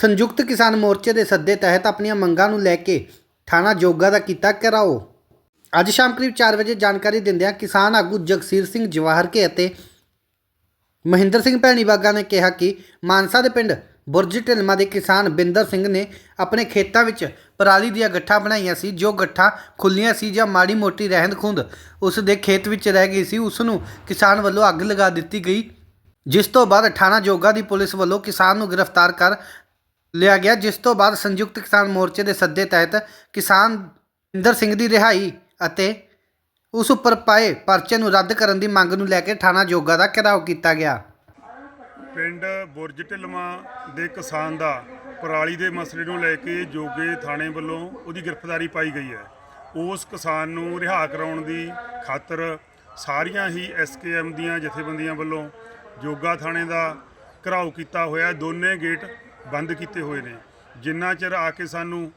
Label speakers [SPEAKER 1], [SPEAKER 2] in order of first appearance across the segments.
[SPEAKER 1] ਸੰਯੁਕਤ ਕਿਸਾਨ ਮੋਰਚੇ ਦੇ ਸੱਦੇ ਤਹਿਤ ਆਪਣੀਆਂ ਮੰਗਾਂ ਨੂੰ ਲੈ ਕੇ ਥਾਣਾ ਜੋਗਾ ਦਾ ਕੀਤਾ ਘਿਰਾਓ। ਅੱਜ ਸ਼ਾਮ ਕਰੀਬ 4 ਵਜੇ ਜਾਣਕਾਰੀ ਦਿੰਦਿਆਂ ਕਿਸਾਨ ਆਗੂ ਜਗਸੀਰ ਸਿੰਘ ਜਵਾਹਰਕੇ ਅਤੇ ਮਹਿੰਦਰ ਸਿੰਘ ਭੈਣੀਬਾਗਾ ਨੇ ਕਿਹਾ ਕਿ ਮਾਨਸਾ ਦੇ ਪਿੰਡ ਬੁਰਜ ਢਿਲਮਾ ਦੇ ਕਿਸਾਨ ਬਿੰਦਰ ਸਿੰਘ ਨੇ ਆਪਣੇ ਖੇਤਾਂ ਵਿੱਚ ਪਰਾਲੀ ਦੀਆਂ ਗੱਠਾਂ ਬਣਾਈਆਂ ਸੀ, ਜੋ ਗੱਠਾਂ ਖੁੱਲੀਆਂ ਸੀ ਜਾਂ ਮਾੜੀ ਮੋਟੀ ਰਹਿੰਦ ਖੁੰਦ ਉਸ ਦੇ ਖੇਤ ਵਿੱਚ ਰਹਿ ਗਈ ਸੀ। ਉਸ ਨੂੰ ਕਿਸਾਨ ਵੱਲੋਂ ਅੱਗ ਲਗਾ ਦਿੱਤੀ ਗਈ, ਜਿਸ ਤੋਂ ਬਾਅਦ ਥਾਣਾ ਜੋਗਾ ਦੀ ਪੁਲਿਸ ਵੱਲੋਂ ਕਿਸਾਨ ਨੂੰ ਗ੍ਰਿਫਤਾਰ ਕਰ ਲਿਆ ਗਿਆ, ਜਿਸ ਤੋਂ ਬਾਅਦ ਸੰਯੁਕਤ ਕਿਸਾਨ ਮੋਰਚੇ ਦੇ ਸੱਦੇ ਤਹਿਤ ਕਿਸਾਨ ਬਿੰਦਰ ਸਿੰਘ ਦੀ ਰਿਹਾਈ ਅਤੇ ਉਸ ਉੱਪਰ ਪਾਏ ਪਰਚੇ ਨੂੰ ਰੱਦ ਕਰਨ ਦੀ ਮੰਗ ਨੂੰ ਲੈ ਕੇ ਥਾਣਾ ਜੋਗਾ ਦਾ ਘਿਰਾਓ ਕੀਤਾ ਗਿਆ।
[SPEAKER 2] ਪਿੰਡ ਬੁਰਜ ਢਿਲਮਾ ਦੇ ਕਿਸਾਨ ਦਾ ਪਰਾਲੀ ਦੇ ਮਸਲੇ ਨੂੰ ਲੈ ਕੇ ਜੋਗੇ ਥਾਣੇ ਵੱਲੋਂ ਉਹਦੀ ਗ੍ਰਿਫਤਾਰੀ ਪਾਈ ਗਈ ਹੈ। ਉਸ ਕਿਸਾਨ ਨੂੰ ਰਿਹਾ ਕਰਾਉਣ ਦੀ ਖਾਤਰ ਸਾਰੀਆਂ ਹੀ ਐਸਕੇਐਮ ਦੀਆਂ ਜਥੇਬੰਦੀਆਂ ਵੱਲੋਂ ਜੋਗਾ ਥਾਣੇ ਦਾ ਘਰਾਓ ਕੀਤਾ ਹੋਇਆ। ਦੋਨੇ ਗੇਟ ਬੰਦ ਕੀਤੇ ਹੋਏ ਨੇ। ਜਿੰਨਾ ਚਿਰ ਆ ਕੇ ਸਾਨੂੰ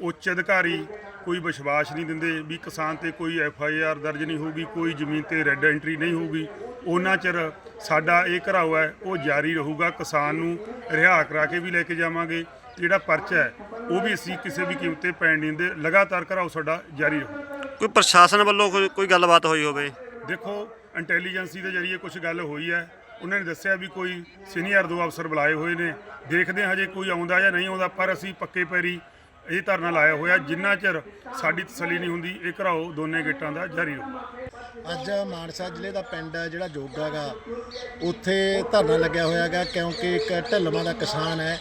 [SPEAKER 2] ਉੱਚ ਅਧਿਕਾਰੀ ਕੋਈ ਵਿਸ਼ਵਾਸ ਨਹੀਂ ਦਿੰਦੇ ਵੀ ਕਿਸਾਨ ਤੇ ਕੋਈ ਐਫ ਆਈ ਆਰ ਦਰਜ ਨਹੀਂ ਹੋਊਗੀ ਕੋਈ ਜ਼ਮੀਨ ਤੇ ਰੈੱਡ ਐਂਟਰੀ ਨਹੀਂ ਹੋਊਗੀ ਉਹਨਾਂ ਚਿਰ ਸਾਡਾ ਇਹ ਘਰਾਓ ਹੈ ਉਹ ਜਾਰੀ ਰਹੂਗਾ ਕਿਸਾਨ ਨੂੰ ਰਿਹਾ ਕਰਾ ਕੇ ਵੀ ਲੈ ਕੇ ਜਾਵਾਂਗੇ। ਜਿਹੜਾ ਪਰਚਾ ਹੈ ਉਹ ਵੀ ਅਸੀਂ ਕਿਸੇ ਵੀ ਕੀਮਤ ਤੇ ਪੈਣ ਨਹੀਂ ਦਿੰਦੇ ਲਗਾਤਾਰ ਘਰਾਓ ਸਾਡਾ ਜਾਰੀ ਰਹੂ।
[SPEAKER 3] ਕੋਈ ਪ੍ਰਸ਼ਾਸਨ ਵੱਲੋਂ ਕੋਈ ਗੱਲਬਾਤ ਹੋਈ ਹੋਵੇ?
[SPEAKER 2] ਦੇਖੋ ਇੰਟੈਲੀਜੈਂਸੀ ਦੇ ਜਰੀਏ ਕੁਝ ਗੱਲ ਹੋਈ ਹੈ ਉਹਨਾਂ ਨੇ ਦੱਸਿਆ ਵੀ ਕੋਈ ਸੀਨੀਅਰ ਦੋ ਅਫਸਰ ਬੁਲਾਏ ਹੋਏ ਨੇ। ਦੇਖਦੇ ਹਾਂ ਹਜੇ ਕੋਈ ਆਉਂਦਾ ਜਾਂ ਨਹੀਂ ਆਉਂਦਾ, ਪਰ ਅਸੀਂ ਪੱਕੇ ਪੈਰੀ ਇਹ ਧਰਨਾ ਲਾਇਆ ਹੋਇਆ। ਜਿੰਨਾ ਚਿਰ ਸਾਡੀ ਤਸੱਲੀ ਨਹੀਂ ਹੁੰਦੀ, ਇਹ ਘਰਾਓ ਦੋਨੇ ਗੇਟਾਂ ਦਾ ਜਾਰੀ ਰਹੂ।
[SPEAKER 4] ਅੱਜ ਮਾਨਸਾ ਜ਼ਿਲ੍ਹੇ ਦਾ ਪਿੰਡ ਹੈ ਜਿਹੜਾ ਜੋਗਾ ਉੱਥੇ ਧਰਨਾ ਲੱਗਿਆ ਹੋਇਆ ਹੈਗਾ ਕਿਉਂਕਿ ਇੱਕ ਢਿੱਲਵਾਂ ਦਾ ਕਿਸਾਨ ਹੈ,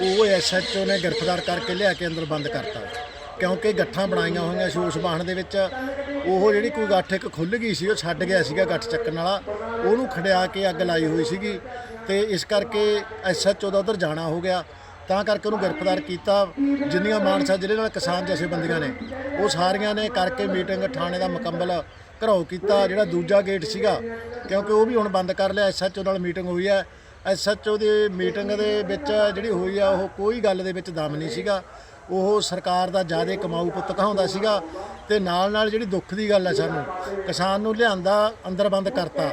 [SPEAKER 4] ਉਹ ਐਸਐਚਓ ਨੇ ਗ੍ਰਿਫਤਾਰ ਕਰਕੇ ਲਿਆ ਕੇ ਅੰਦਰ ਬੰਦ ਕਰਤਾ। ਕਿਉਂਕਿ ਗੱਠਾਂ ਬਣਾਈਆਂ ਹੋਈਆਂ ਸ਼ੋਸ ਉਸ ਦੇ ਵਿੱਚ, ਉਹ ਜਿਹੜੀ ਕੋਈ ਗੱਠ ਇੱਕ ਖੁੱਲ ਗਈ ਸੀ, ਉਹ ਛੱਡ ਗਿਆ ਸੀਗਾ ਗੱਠ ਚੱਕਣ ਵਾਲਾ। ਉਹਨੂੰ ਖੜਿਆ ਕੇ ਅੱਗ ਲਾਈ ਹੋਈ ਸੀਗੀ ਤੇ ਇਸ ਕਰਕੇ ਐਸਐਚਓ ਦਾ ਉਧਰ ਜਾਣਾ ਹੋ ਗਿਆ। ਤਾਂ ਕਰਕੇ ਉਹਨੂੰ ਗ੍ਰਿਫਤਾਰ ਕੀਤਾ। ਜਿੰਨੀਆਂ ਮਾਨਸਾ ਜ਼ਿਲ੍ਹੇ ਨਾਲ ਕਿਸਾਨ ਜਥੇਬੰਦੀਆਂ ਨੇ, ਉਹ ਸਾਰੀਆਂ ਨੇ ਕਰਕੇ ਮੀਟਿੰਗ ਥਾਣੇ ਦਾ ਮੁਕੰਮਲ ਘਰਾਓ ਕੀਤਾ, ਜਿਹੜਾ ਦੂਜਾ ਗੇਟ ਸੀਗਾ। ਕਿਉਂਕਿ ਉਹ ਵੀ ਹੁਣ ਬੰਦ ਕਰ ਲਿਆ ਐਸਐਚਓ ਨਾਲ ਮੀਟਿੰਗ ਹੋਈ ਹੈ। ਐਸਐਚਓ ਦੀ ਮੀਟਿੰਗ ਦੇ ਵਿੱਚ ਜਿਹੜੀ ਹੋਈ ਆ, ਉਹ ਕੋਈ ਗੱਲ ਦੇ ਵਿੱਚ ਦਮ ਨਹੀਂ ਸੀਗਾ। ਉਹ ਸਰਕਾਰ ਦਾ ਜ਼ਿਆਦਾ ਕਮਾਊ ਪੁੱਤ ਕਹਾਉਂਦਾ ਸੀਗਾ ਤੇ ਨਾਲ ਨਾਲ ਜਿਹੜੀ ਦੁੱਖ ਦੀ ਗੱਲ ਹੈ ਸਾਨੂੰ, ਕਿਸਾਨ ਨੂੰ ਲਿਆਂਦਾ, ਅੰਦਰ ਬੰਦ ਕਰਤਾ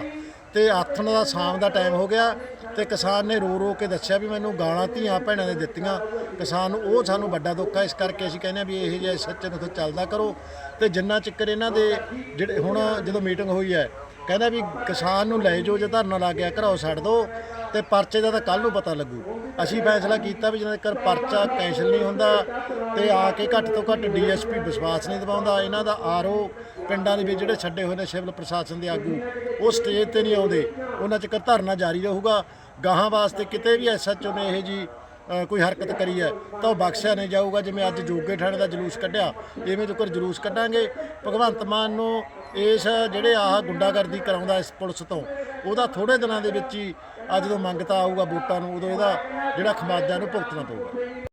[SPEAKER 4] ਤੇ ਆਥਣ ਦਾ ਸ਼ਾਮ ਦਾ ਟਾਈਮ ਹੋ ਗਿਆ ਤੇ ਕਿਸਾਨ ਨੇ ਰੋ ਰੋ ਕੇ ਦੱਸਿਆ ਵੀ ਮੈਨੂੰ ਗਾਲਾਂ ਧੀਆਂ ਭੈਣਾਂ ਨੇ ਦਿੱਤੀਆਂ। ਕਿਸਾਨ ਨੂੰ ਉਹ ਸਾਨੂੰ ਵੱਡਾ ਦੁੱਖ ਹੈ ਇਸ ਕਰਕੇ ਅਸੀਂ ਕਹਿੰਦੇ ਆ ਵੀ ਇਹ ਜਿਹਾ ਸੱਚੇ ਨੂੰ ਚੱਲਦਾ ਕਰੋ ਤੇ ਜਿੰਨਾ ਚਿੱਕਰ ਇਹਨਾਂ ਦੇ ਜਿਹੜੇ ਹੁਣ ਜਦੋਂ ਮੀਟਿੰਗ ਹੋਈ ਹੈ ਕਹਿੰਦਾ ਵੀ ਕਿਸਾਨ ਨੂੰ ਲੈ ਜਾਓ, ਜੇ ਧਰਨਾ ਲਾ ਗਿਆ ਘਰੋਂ ਛੱਡ ਦਿਓ ਤੇ ਪਰਚੇ ਦਾ ਤਾਂ ਕੱਲ ਨੂੰ ਪਤਾ ਲੱਗੂ। ਅਸੀਂ ਫੈਸਲਾ ਕੀਤਾ ਵੀ ਜਦੋਂ ਤੱਕ ਪਰਚਾ ਕੈਂਸਲ ਨਹੀਂ ਹੁੰਦਾ ਤੇ ਆ ਕੇ ਘੱਟ ਤੋਂ ਘੱਟ ਡੀਐਸਪੀ ਵਿਸ਼ਵਾਸ ਨਹੀਂ ਦਿਵਾਉਂਦਾ, ਇਹਨਾਂ ਦਾ ਆਰਓ ਪਿੰਡਾਂ ਦੇ ਵਿੱਚ ਜਿਹੜੇ ਛੱਡੇ ਹੋਏ ਨੇ ਸਿਵਲ ਪ੍ਰਸ਼ਾਸਨ ਦੇ ਆਗੂ, ਉਹ ਸਟੇਜ ਤੇ ਨਹੀਂ ਆਉਂਦੇ। ਉਹਨਾਂ ਚਿਰ ਧਰਨਾ ਜਾਰੀ ਰਹੂਗਾ। ਗਾਹਾਂ ਵਾਸਤੇ ਕਿਤੇ ਵੀ ਐਸਐਚਓ ਨੇ ਇਹ ਜੀ ਕੋਈ ਹਰਕਤ ਕਰੀ ਹੈ, ਤਾਂ ਉਹ ਬਖਸ਼ਿਆ ਨਹੀਂ ਜਾਊਗਾ, ਜਿਵੇਂ ਅੱਜ ਜੋਗੇ ਠਾਣੇ ਦਾ ਜਲੂਸ ਕੱਢਿਆ, ਇਵੇਂ ਤੋਂ ਜਲੂਸ ਕੱਢਾਂਗੇ। ਭਗਵੰਤ ਮਾਨ ਨੂੰ ਇਸ ਜਿਹੜੇ ਆਹ ਗੁੰਡਾਗਰਦੀ ਕਰਾਉਂਦਾ ਇਸ ਪੁਲਿਸ ਤੋਂ, ਉਹਦਾ ਥੋੜੇ ਦਿਨਾਂ ਦੇ ਵਿੱਚ ਹੀ ਅੱਜ ਜਦੋਂ ਮੰਗਤਾ ਆਊਗਾ ਵੋਟਾਂ ਨੂੰ, ਉਦੋਂ ਇਹਦਾ ਜਿਹੜਾ ਖਮਾਜਾ ਨੂੰ ਭੁਗਤਣਾ ਪਊਗਾ।